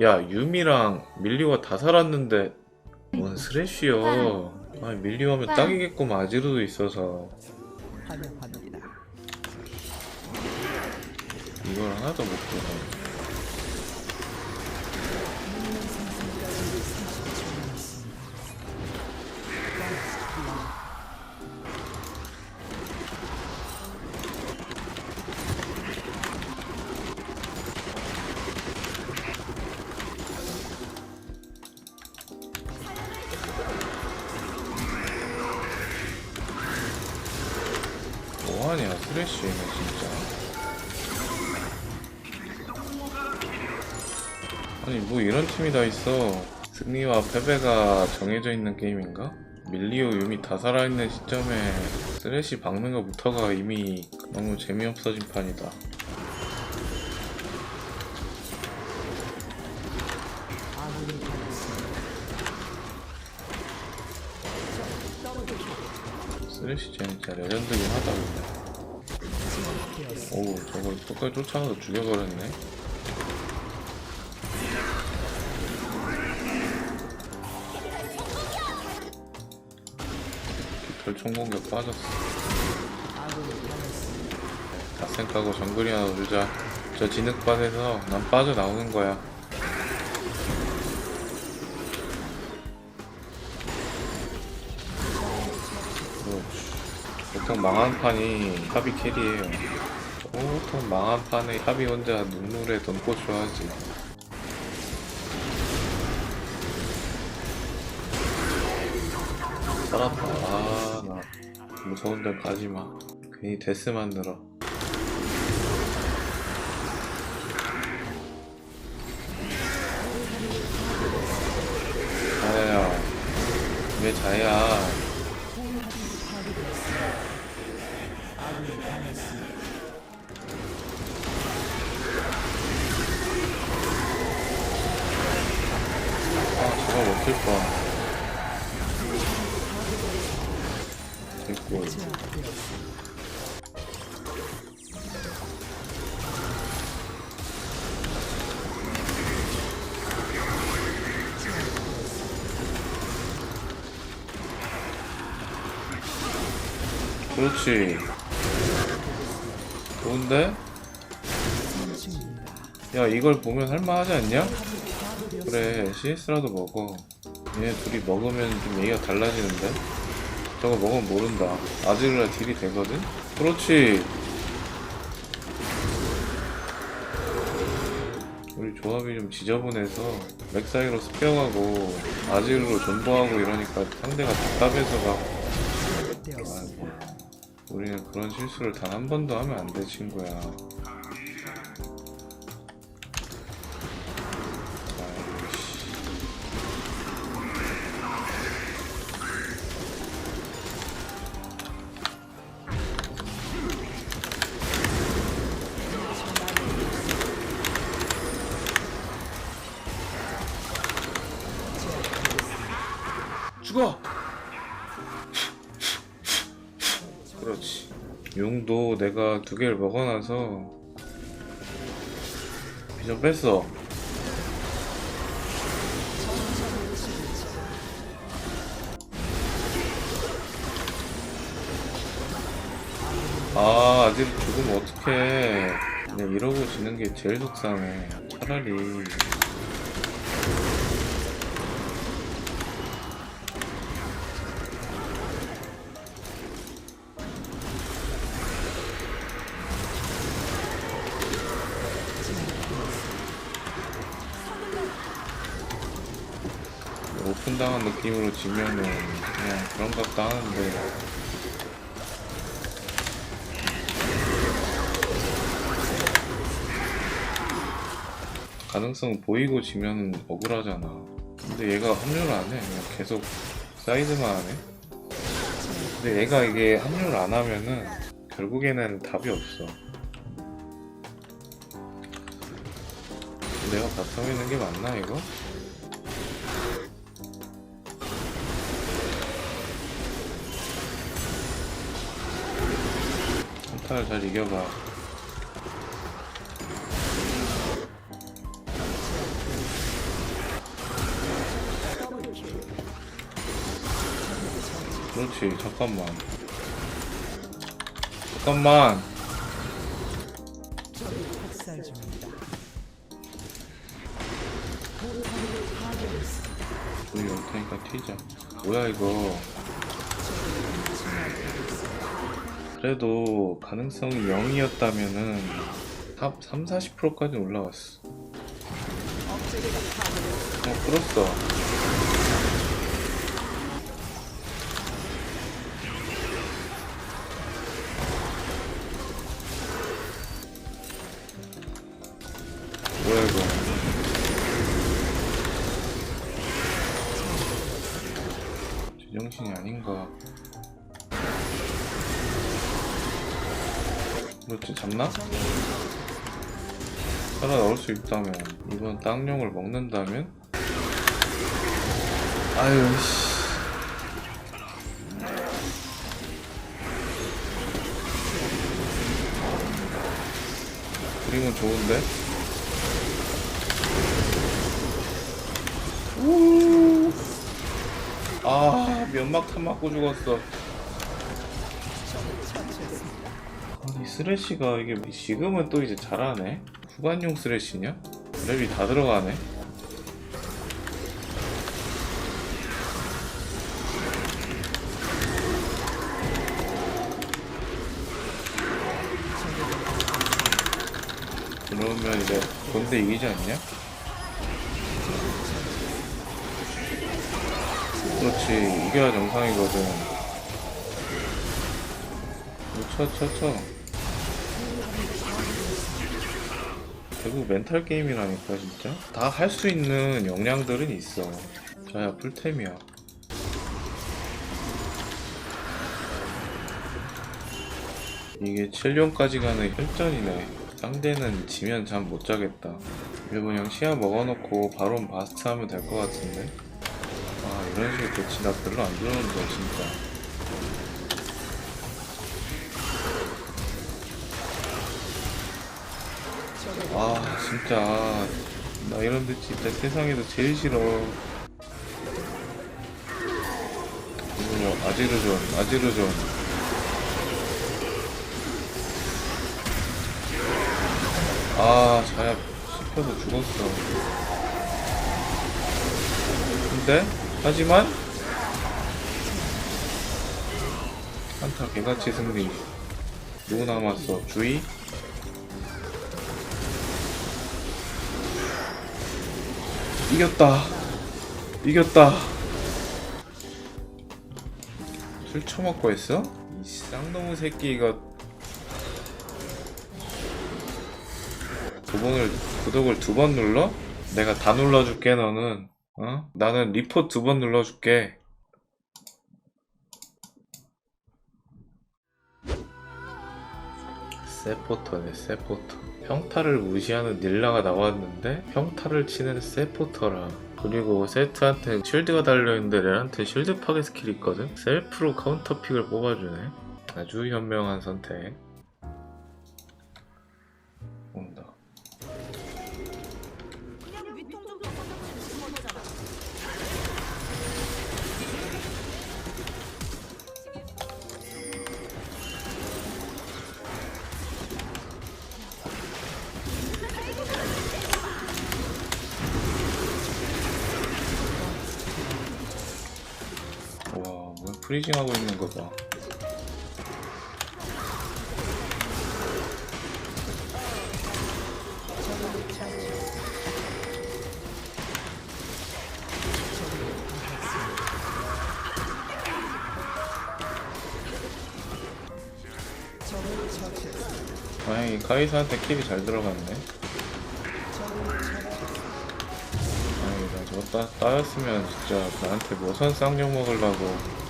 야 유미랑 밀리와 다 살았는데 뭔 스레쉬여 아 밀리오면 딱이겠구만 뭐 아지르도 있어서. 환영합니다. 이걸 하나도 못 보네 뭐하냐 스레쉬는 진짜 아니 뭐 이런 팀이 다 있어 승리와 패배가 정해져 있는 게임인가? 밀리오 유미 다 살아있는 시점에 쓰레쉬 박는 것부터가 이미 너무 재미없어진 판이다. 쓰레쉬 쟤는 진짜 레전드긴 하다 근데 오우 저걸 끝까지 쫓아가서 죽여버렸네. 깃털 총공격 빠졌어. 까고 정글이나 놀자. 저 진흙밭에서 난 빠져나오는 거야. 그렇지. 보통 망한 판이 탑이 캐리해요 보통 망한 판에 탑이 혼자 눈물에 돈고쇼 하지. 살았다 아나 무서운 데 가지마. 괜히 데스 만들어. 자야야 왜 자야 못킬 뻔 됐고. 그렇지 좋은데? 야 이걸 보면 할만하지 않냐? 그래 CS라도 먹어 얘네 둘이 먹으면 좀 얘기가 달라지는데 저거 먹으면 모른다 아즈르라 딜이 되거든? 그렇지 우리 조합이 좀 지저분해서 맥 사이로 스페어가고 아즈르로 존버하고 이러니까 상대가 답답해서가 제압되었습니다. 아이고 우리는 그런 실수를 단 한 번도 하면 안 돼 친구야 용도 내가 두 개를 먹어놔서 비전 뺐어. 아, 아직 죽으면 어떡해. 그냥 이러고 지는 게 제일 속상해. 차라리. 오픈당한 느낌으로 지면은 그냥 그런 것도 하는데. 가능성 보이고 지면은 억울하잖아. 근데 얘가 합류를 안 해. 그냥 계속 사이드만 하네. 근데 얘가 이게 합류를 안 하면은 결국에는 답이 없어. 내가 바텀에 있는 게 맞나 이거? 스타를 잘 이겨봐. 그렇지 잠깐만. 잠깐만. 우리 올 테니까 튀자. 뭐야 이거? 그래도 가능성이 0이었다면은 3, 40%까지 올라갔어. 어 끌었어 그렇지 잡나? 살아나올 수 있다면 이번 땅용을 먹는다면? 아유 씨 그림은 좋은데? 우. 아 면막 탄 맞고 죽었어 아니 쓰레쉬가 이게 지금은 또 이제 잘하네 후반용 쓰레쉬냐? 랩이 다 들어가네 그러면 이제 본대 이기지 않냐? 그렇지 이겨야 정상이거든 쳐쳐쳐 결국 멘탈 게임이라니까 진짜? 다 할 수 있는 역량들은 있어. 자야 풀템이야. 이게 7년까지 가는 혈전이네. 상대는 지면 잠 못 자겠다. 일본 형 시야 먹어놓고 바론 바스트 하면 될 것 같은데? 아 이런 식의 배치 나 별로 안 좋아하는데 진짜 아 진짜. 나 이런 데 진짜 세상에서 제일 싫어. 이거 아지르존 아지르존. 아 자야 씹혀서 죽었어. 근데 하지만 한타 개같이 승리. 누구 남았어? 주의 이겼다 이겼다 술 처먹고 했어? 이 쌍놈의 새끼 이거 두 번을 구독을 두 번 눌러? 내가 다 눌러줄게 너는 어? 나는 리포트 두 번 눌러줄게 세포터네 세포터 평타를 무시하는 닐라가 나왔는데 평타를 치는 세포터라. 그리고 세트한테 쉴드가 달려있는데 렐한테 쉴드 파괴 스킬이 있거든? 셀프로 카운터픽을 뽑아주네. 아주 현명한 선택 프리징 하고 있는 거 봐. 다행히 카이사한테 킬이 잘 들어갔네. 다행이다. 저거 따, 따였으면 진짜 나한테 모선 쌍욕 먹으려고.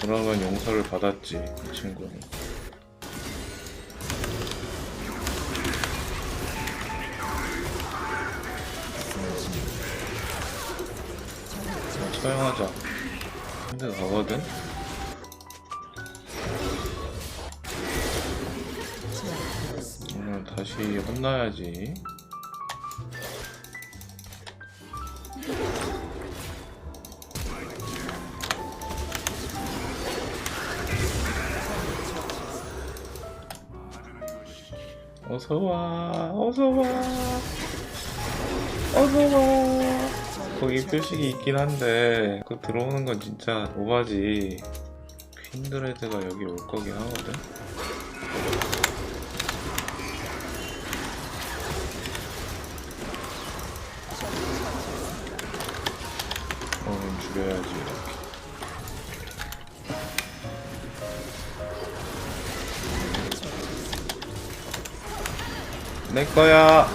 그러면 용서를 받았지, 이 친구는. 자, 처형하자. 근데 가거든? 오늘 다시 혼나야지. 어서 와 어서 와. 어서 와. 거기 표식이 있긴 한데 그 들어오는 건 진짜 오바지. 퀸드레드가 여기 올 거긴 하거든. 어 죽여야지 내 거야.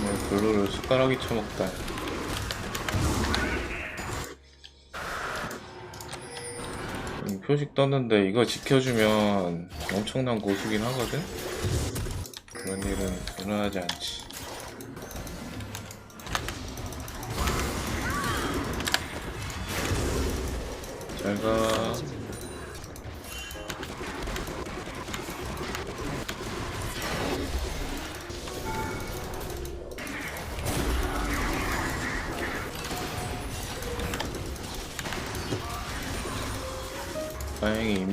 뭐 블루를 숟가락이 쳐먹다. 음, 표식 떴는데 이거 지켜주면 엄청난 고수긴 하거든. 그런 일은 일어나지 않지. 잘 가.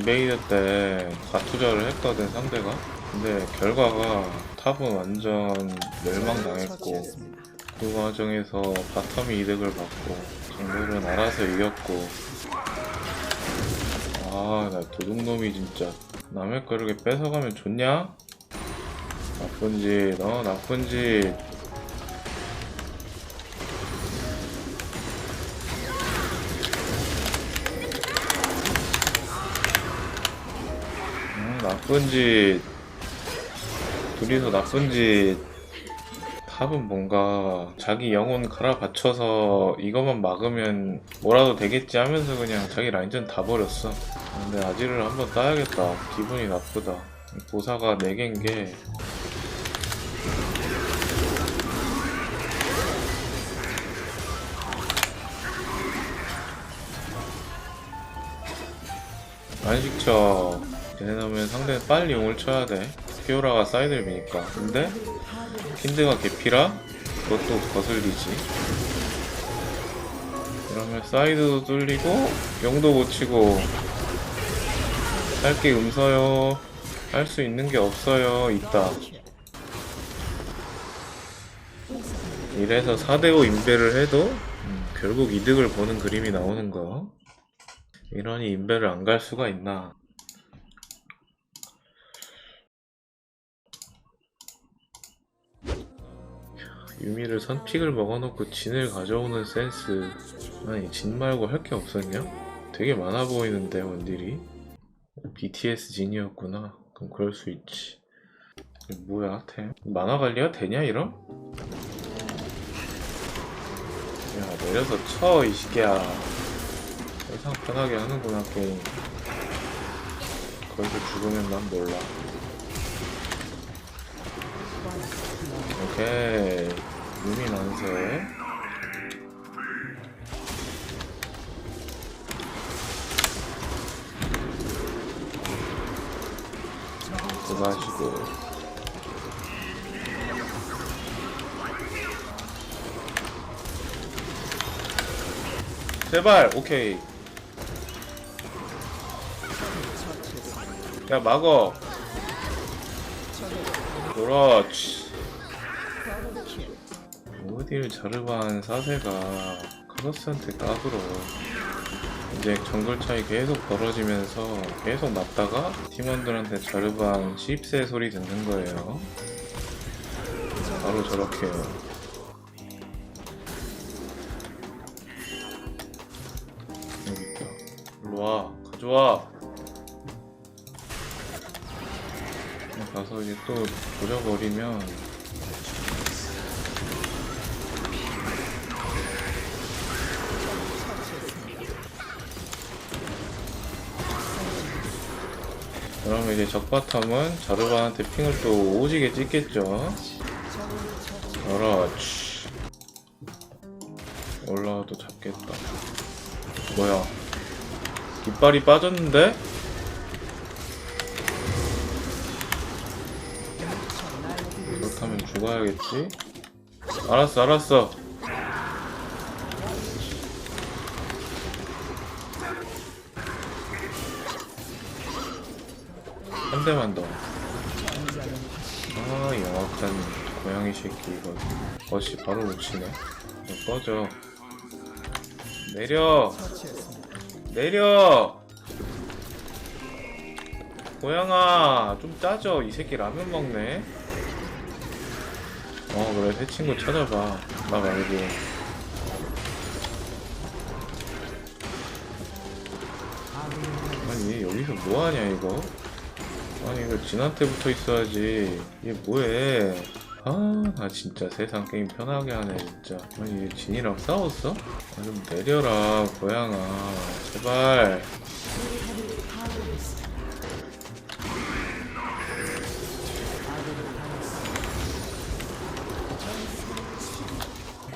인베이드 때 가투자를 했거든 상대가 근데 결과가 탑은 완전 멸망당했고. 그 과정에서 바텀이 이득을 받고 정글은 알아서 이겼고 아 나 도둑놈이 진짜 남의 거 이렇게 뺏어가면 좋냐? 나쁜 짓, 어 나쁜 짓 나쁜 짓 둘이서 나쁜 짓 탑은 뭔가 자기 영혼 갈아 바쳐서 이것만 막으면 뭐라도 되겠지 하면서 그냥 자기 라인전 다 버렸어. 근데 아지를 한번 따야겠다. 기분이 나쁘다. 보사가 4개인 게. 안식처 얘네나면 상대는 빨리 용을 쳐야 돼. 피오라가 사이드를 미니까. 근데 킨드가 개피라 그것도 거슬리지. 그러면 사이드도 뚫리고 용도 못 치고 할 게 음서요. 할 수 있는 게 없어요. 있다. 이래서 4대5 인베를 해도 음, 결국 이득을 보는 그림이 나오는 거. 이러니 인베를 안 갈 수가 있나 유미를 선픽을 먹어놓고 진을 가져오는 센스 아니 진 말고 할 게 없었냐? 되게 많아 보이는데 원딜이. BTS 진이었구나. 그럼 그럴 수 있지. 뭐야 템? 만화 관리가 되냐 이럼? 야 내려서 쳐 이 시기야. 세상 편하게 하는구나 게임. 거기서 죽으면 난 몰라 오케이. 유미 난세 수고하시고. 제발 오케이. 야 막어 그렇지. 어딜 자르반 사세가 카더스한테 까불어. 이제 정글 차이 계속 벌어지면서 계속 맞다가 팀원들한테 자르반 10세 소리 듣는 거예요. 바로 저렇게요. 여기 있다. 일로와. 가져와 가서 이제 또 조져버리면 그러면 이제 적바텀은 자르반한테 핑을 또 오지게 찍겠죠? 그렇지. 올라와도 잡겠다. 뭐야? 이빨이 빠졌는데? 죽어야겠지? 알았어 알았어. 한 대만 더. 아 영악한 고양이 새끼 이거. 어씨 바로 놓치네. 이거 꺼져. 내려. 내려! 고양아 좀 짜져 이 새끼 라면 먹네 어 그래. 새 친구 찾아봐. 나 말고. 아니 여기서 뭐하냐 이거? 아니 이거 진한 테 붙어 있어야지. 이게 뭐해? 아나 진짜 세상 게임 편하게 하네 진짜. 아니 얘 진이랑 싸웠어? 아, 좀 내려라 고양아. 제발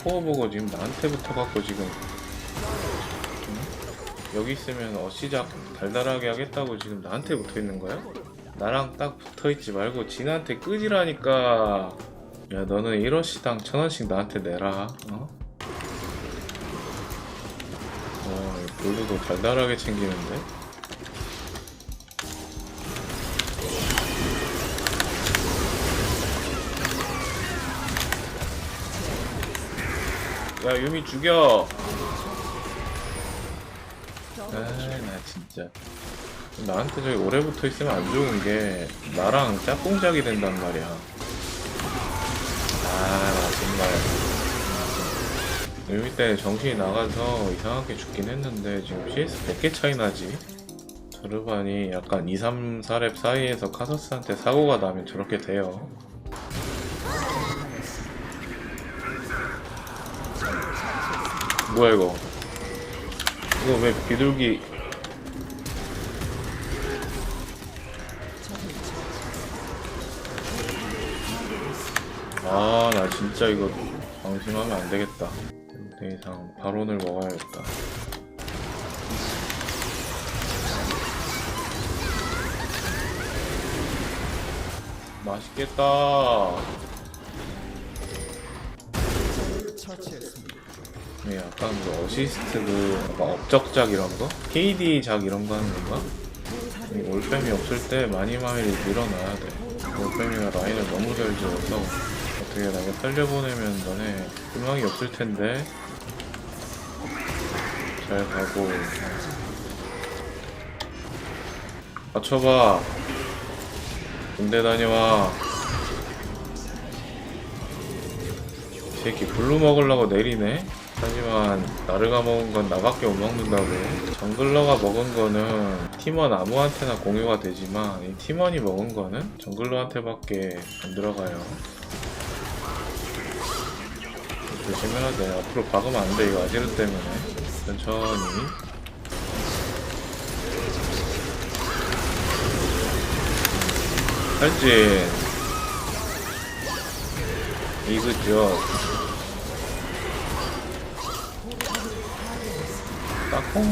코어 보고 지금 나한테 붙어갖고 지금 응? 여기 있으면 어시작 달달하게 하겠다고 지금 나한테 붙어있는 거야? 나랑 딱 붙어있지 말고 진한테 끄지라니까 야 너는 1어시당 천원씩 나한테 내라 어? 어 블루도 달달하게 챙기는데 야 유미 죽여. 아나 진짜. 나한테 저기 오래 붙어 있으면 안 좋은 게 나랑 짝꿍작이 된단 말이야. 아나 정말. 유미 때 정신이 나가서 이상하게 죽긴 했는데 지금 CS 100개 차이 나지? 저르반이 약간 2, 3, 4렙 사이에서 카서스한테 사고가 나면 저렇게 돼요 뭐야 이거? 이거 왜 비둘기? 아 나 진짜 이거 방심하면 안 되겠다. 더 이상 발언을 먹어야겠다. 맛있겠다. 처치했습니다. 네, 약간 그 어시스트 그 약간 업적작 이런 거? KD작 이런 거 하는 건가? 이 올빼미 없을 때 마니마일이 밀어놔야 돼. 올빼미가 라인을 너무 잘 지어서 어떻게 나가 살려보내면 너네 희망이 없을 텐데 잘 가고 맞춰봐 군대 다녀와 이 새끼 블루 먹으려고 내리네 하지만 나르가 먹은 건 나밖에 못 먹는다고. 정글러가 먹은 거는 팀원 아무한테나 공유가 되지만 이 팀원이 먹은 거는 정글러한테밖에 안 들어가요. 조심해야 돼. 앞으로 박으면 안 돼 이거 아지르 때문에. 천천히. 할진 이그죠 따콩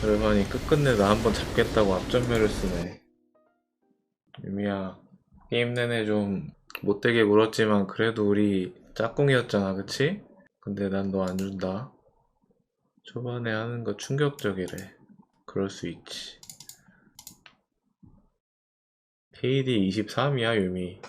절반이 끝끝내 나 한번 잡겠다고 앞전멸을 쓰네. 유미야 게임 내내 좀 못되게 굴었지만 그래도 우리 짝꿍이었잖아 그치? 근데 난 너 안 준다 초반에 하는 거 충격적이래. 그럴 수 있지. KD 23이야, 유미.